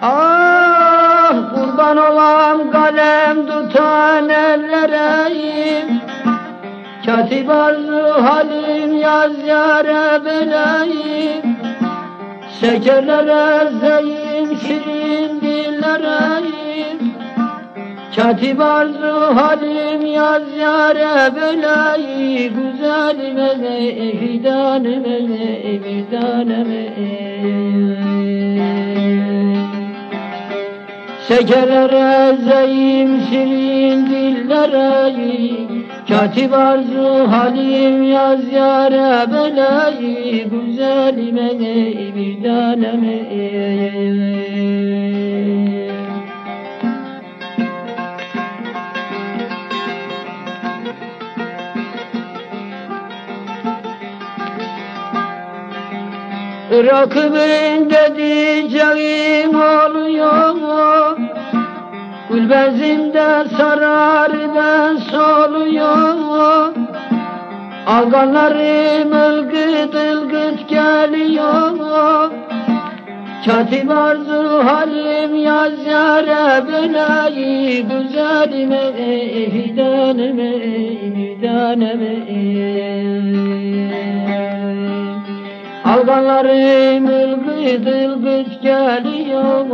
Kurban olam kalem tutan ellereyim Katip arzu halim yaz yare beleyim Şekerlere zeyim şirin dillereyim Katip arzu halim yaz yare belayı Güzelime ne fidanime ne fidanime Şekerlere zeyim şirin dillere Katip arzu halim yaz yare belayı Güzelime ne fidanime Rakibinde diyeceğim oluyor Gülbezimde sarar ben soluyor Ağanlarım ılgıt ılgıt geliyor. Katip arzu halim yaz yare belayı Güzelime fidanime fidanime Alganlarım ılgıt ılgıt geliyor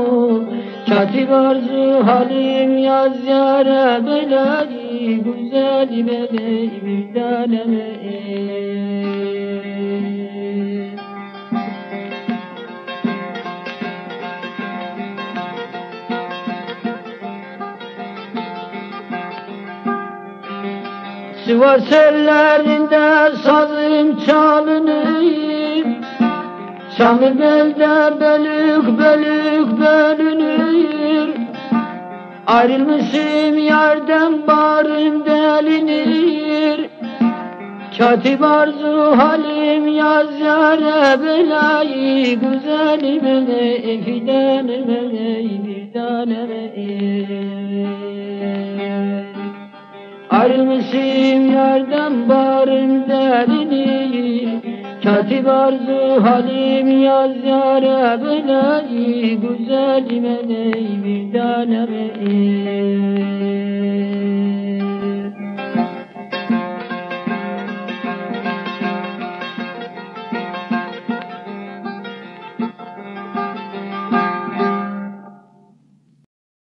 Katip arzu halim yaz yare belayı Güzelime de bir taneme Sivas ellerinde sazım çalınır. Şamil belde bölük bölük bölünür Ayrılmışım yerden barım delinir. Katip arzu halim yaz yare belayı. Güzelime ne fidanime ne fidanime Ayrılmışım yerden barım delinir Katip arzu halim yaz yare belayı Güzelime ne bir taneme